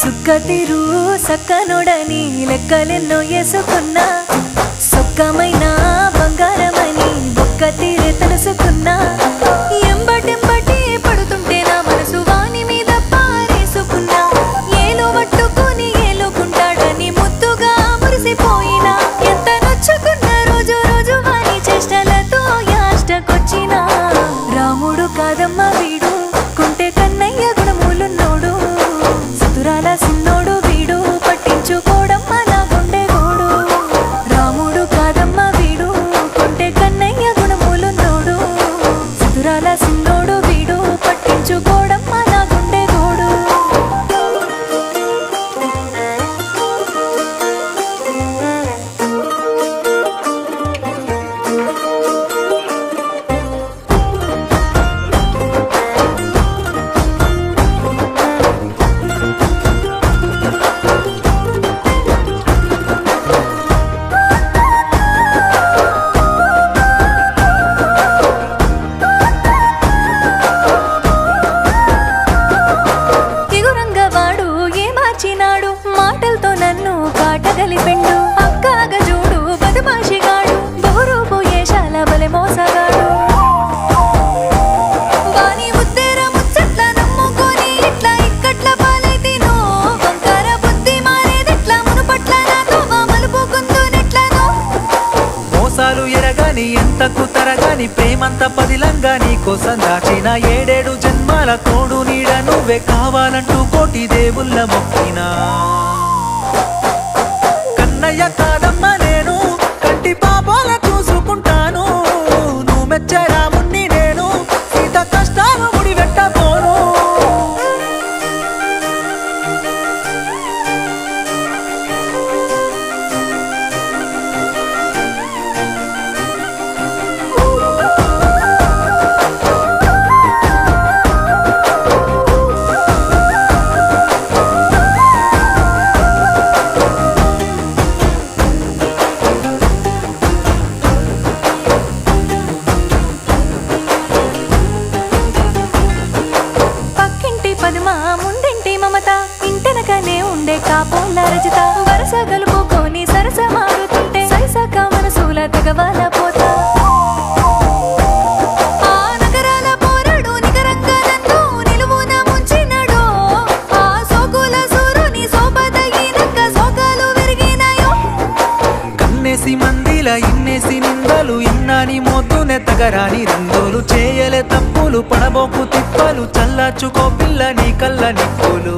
సుక్క తీరు సక్కనుడని లెక్కలెన్నో వేసుకున్నా సుతురాల సిన్నోడు వీడు పట్టించుకోవడం నా గుండె గోడు. కాటగలిపిండు అక్కాగ చూడు బదుమాషిగాడు బహురూపు ఏషాల బలె మోసగాడు. ముచ్చట్ల నమ్ముకొని ఇట్లా ఇక్కట్ల పాలైతేనో వంకర బుద్ధి మారేదిట్లా మునుపట్ల మోసాలు ఎరగాని ఎంతకు తరగాని ప్రేమంత పదిలంగా నీ కోసం దాచిన ఏడేడు జన్మాల తోడు నీడ నువ్వే కావాలంటూ కోటి దేవుళ్ళ మొక్కినా. கட்டாயத்தான? ఉండే కాపోల రజిత వరస గలుపుకొని సరస మారుతుంటే సరిసక మనసుల తెగవాల పోతా. మందిల ఇన్నేసి నిందలు ఇన్నాని మోతునే తగరాని రంగులు చేయలే తప్పులు పడబోకు తిప్పలు చల్లార్చుకో పిల్ల నీ కళ్ళ నిప్పులు.